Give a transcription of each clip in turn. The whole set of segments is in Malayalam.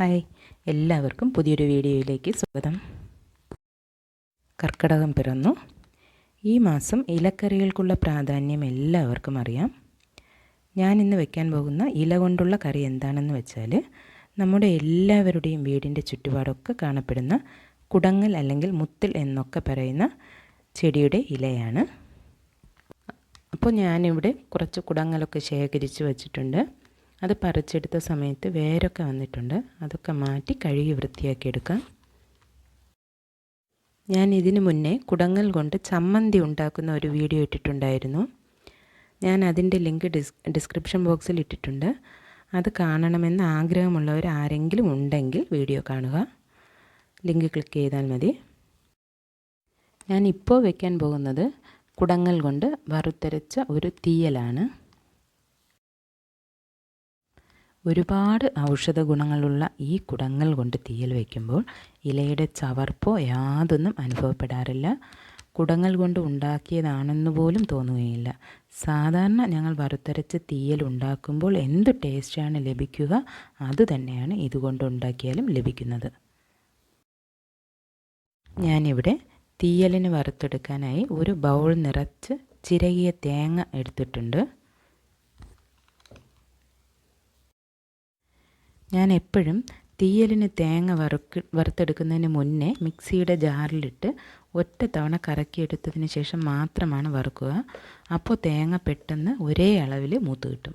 ഹായ്. എല്ലാവർക്കും പുതിയൊരു വീഡിയോയിലേക്ക് സ്വാഗതം. കർക്കിടകം പിറന്നു. ഈ മാസം ഇലക്കറികൾക്കുള്ള പ്രാധാന്യം എല്ലാവർക്കും അറിയാം. ഞാൻ ഇന്ന് വെക്കാൻ പോകുന്ന ഇല കൊണ്ടുള്ള കറി എന്താണെന്ന് വെച്ചാൽ നമ്മുടെ എല്ലാവരുടെയും വീടിന്റെ ചുറ്റുപാടൊക്കെ കാണപ്പെടുന്ന കുടങ്ങൽ അല്ലെങ്കിൽ മുത്തിൽ എന്നൊക്കെ പറയുന്ന ചെടിയുടെ ഇലയാണ്. അപ്പോൾ ഞാനിവിടെ കുറച്ച് കുടങ്ങലൊക്കെ ശേഖരിച്ച് വച്ചിട്ടുണ്ട്. അത് പറിച്ചെടുത്ത സമയത്ത് വേരൊക്കെ വന്നിട്ടുണ്ട്. അതൊക്കെ മാറ്റി കഴുകി വൃത്തിയാക്കി എടുക്കാം. ഞാൻ ഇതിനു മുന്നേ കുടങ്ങൽ കൊണ്ട് ചമ്മന്തി ഉണ്ടാക്കുന്ന ഒരു വീഡിയോ ഇട്ടിട്ടുണ്ടായിരുന്നു. ഞാൻ അതിന്റെ ലിങ്ക് ഡിസ് ഡിസ്ക്രിപ്ഷൻ ബോക്സിൽ ഇട്ടിട്ടുണ്ട്. അത് കാണണമെന്ന് ആഗ്രഹമുള്ളവർ ആരെങ്കിലും ഉണ്ടെങ്കിൽ വീഡിയോ കാണുക. ലിങ്ക് ക്ലിക്ക് ചെയ്താൽ മതി. ഞാൻ ഇപ്പോൾ വെക്കാൻ പോകുന്നത് കുടങ്ങൽ കൊണ്ട് വറുത്തരച്ച ഒരു തീയലാണ്. ഒരുപാട് ഔഷധ ഗുണങ്ങളുള്ള ഈ കുടങ്ങൾ കൊണ്ട് തീയൽ വയ്ക്കുമ്പോൾ ഇലയുടെ ചവർപ്പോ യാതൊന്നും അനുഭവപ്പെടാറില്ല. കുടങ്ങൾ കൊണ്ട് ഉണ്ടാക്കിയതാണെന്ന് പോലും തോന്നുകയില്ല. സാധാരണ ഞങ്ങൾ വറുത്തരച്ച് തീയൽ ഉണ്ടാക്കുമ്പോൾ എന്ത് ടേസ്റ്റാണ് ലഭിക്കുക? അതുതന്നെയാണ് ഇതുകൊണ്ട് ഉണ്ടാക്കിയാലും ലഭിക്കുന്നത്. ഞാനിവിടെ തീയലിന് വറുത്തെടുക്കാനായി ഒരു ബൗൾ നിറച്ച് ചിരകിയ തേങ്ങ എടുത്തിട്ടുണ്ട്. ഞാൻ എപ്പോഴും തീയലിന് തേങ്ങ വറുക്ക് വറുത്തെടുക്കുന്നതിന് മുന്നേ മിക്സിയുടെ ജാറിലിട്ട് ഒറ്റ തവണ കറക്കിയെടുത്തതിന് ശേഷം മാത്രമാണ് വറുക്കുക. അപ്പോൾ തേങ്ങ പെട്ടെന്ന് ഒരേ അളവിൽ മൂത്ത് കിട്ടും.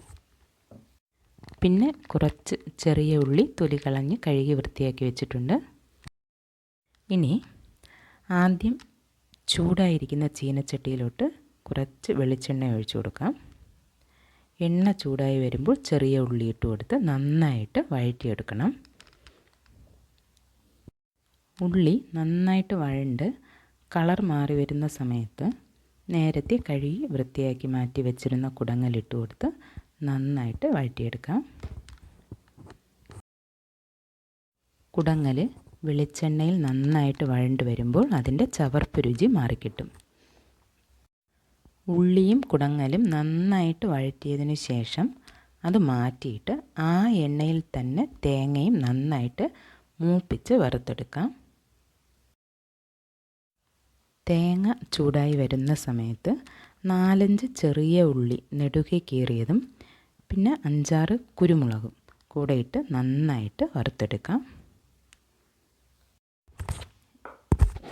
പിന്നെ കുറച്ച് ചെറിയ ഉള്ളി തൊലി കളഞ്ഞ് കഴുകി വൃത്തിയാക്കി വെച്ചിട്ടുണ്ട്. ഇനി ആദ്യം ചൂടായിരിക്കുന്ന ചീനച്ചട്ടിയിലോട്ട് കുറച്ച് വെളിച്ചെണ്ണ ഒഴിച്ചു കൊടുക്കാം. എണ്ണ ചൂടായി വരുമ്പോൾ ചെറിയ ഉള്ളി ഇട്ട് കൊടുത്ത് നന്നായിട്ട് വഴറ്റിയെടുക്കണം. ഉള്ളി നന്നായിട്ട് വഴണ്ട് കളർ മാറി വരുന്ന സമയത്ത് നേരത്തെ കഴുകി വൃത്തിയാക്കി മാറ്റി വെച്ചിരുന്ന കുടങ്ങലിട്ട് കൊടുത്ത് നന്നായിട്ട് വഴറ്റിയെടുക്കാം. കുടങ്ങൽ വെളിച്ചെണ്ണയിൽ നന്നായിട്ട് വഴണ്ട് വരുമ്പോൾ അതിന്റെ ചവർപ്പ് രുചി മാറിക്കിട്ടും. ഉള്ളിയും കുടങ്ങലും നന്നായിട്ട് വഴറ്റിയതിന് ശേഷം അത് മാറ്റിയിട്ട് ആ എണ്ണയിൽ തന്നെ തേങ്ങയും നന്നായിട്ട് മൂപ്പിച്ച് വറുത്തെടുക്കാം. തേങ്ങ ചൂടായി വരുന്ന സമയത്ത് നാലഞ്ച് ചെറിയ ഉള്ളി നെടുകെ കീറിയതും പിന്നെ അഞ്ചാറ് കുരുമുളകും കൂടെയിട്ട് നന്നായിട്ട് വറുത്തെടുക്കാം.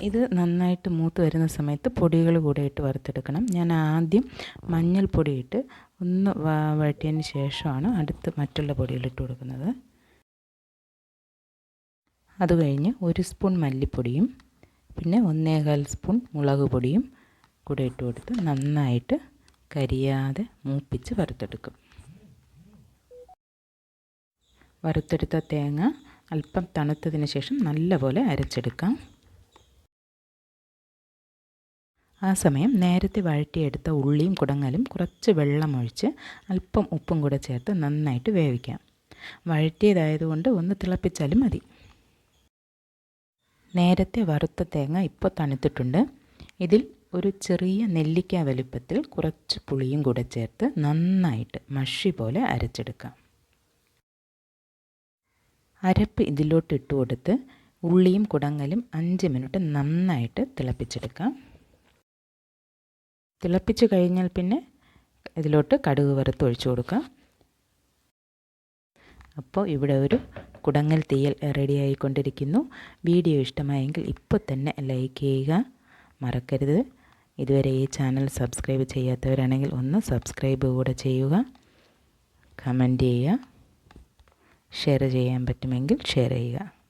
ഇത് നന്നായിട്ട് മൂത്ത് വരുന്ന സമയത്ത് പൊടികൾ കൂടെ ഇട്ട് വറുത്തെടുക്കണം. ഞാൻ ആദ്യം മഞ്ഞൾപ്പൊടി ഇട്ട് ഒന്ന് വഴറ്റിയതിന് ശേഷമാണ് അടുത്ത് മറ്റുള്ള പൊടികൾ ഇട്ട് കൊടുക്കുന്നത്. അത് കഴിഞ്ഞ് ഒരു സ്പൂൺ മല്ലിപ്പൊടിയും പിന്നെ ഒന്നേകാൽ സ്പൂൺ മുളക് പൊടിയും കൂടെ ഇട്ട് കൊടുത്ത് നന്നായിട്ട് കരിയാതെ മൂപ്പിച്ച് വറുത്തെടുക്കും. വറുത്തെടുത്ത തേങ്ങ അല്പം തണുത്തതിന് ശേഷം നല്ലപോലെ അരച്ചെടുക്കാം. ആ സമയം നേരത്തെ വഴറ്റിയെടുത്ത ഉള്ളിയും കുടങ്ങലും കുറച്ച് വെള്ളമൊഴിച്ച് അല്പം ഉപ്പും കൂടെ ചേർത്ത് നന്നായിട്ട് വേവിക്കാം. വഴറ്റിയതായതുകൊണ്ട് ഒന്ന് തിളപ്പിച്ചാലും മതി. നേരത്തെ വറുത്ത തേങ്ങ ഇപ്പോൾ തണുത്തിട്ടുണ്ട്. ഇതിൽ ഒരു ചെറിയ നെല്ലിക്ക വലുപ്പത്തിൽ കുറച്ച് പുളിയും കൂടെ ചേർത്ത് നന്നായിട്ട് മഷി പോലെ അരച്ചെടുക്കാം. അരപ്പ് ഇതിലോട്ട് ഇട്ട് കൊടുത്ത് ഉള്ളിയും കുടങ്ങലും അഞ്ച് മിനിറ്റ് നന്നായിട്ട് തിളപ്പിച്ചെടുക്കാം. തിളപ്പിച്ച് കഴിഞ്ഞാൽ പിന്നെ ഇതിലോട്ട് കടുക് വറുത്ത് ഒഴിച്ചു കൊടുക്കാം. അപ്പോൾ ഇവിടെ ഒരു കുടങ്ങൽ തീയൽ റെഡി ആയിക്കൊണ്ടിരിക്കുന്നു. വീഡിയോ ഇഷ്ടമായെങ്കിൽ ഇപ്പോൾ തന്നെ ലൈക്ക് ചെയ്യുക. മറക്കരുത്. ഇതുവരെ ഈ ചാനൽ സബ്സ്ക്രൈബ് ചെയ്യാത്തവരാണെങ്കിൽ ഒന്ന് സബ്സ്ക്രൈബ് കൂടെ ചെയ്യുക. കമന്റ് ചെയ്യുക. ഷെയർ ചെയ്യാൻ പറ്റുമെങ്കിൽ ഷെയർ ചെയ്യുക.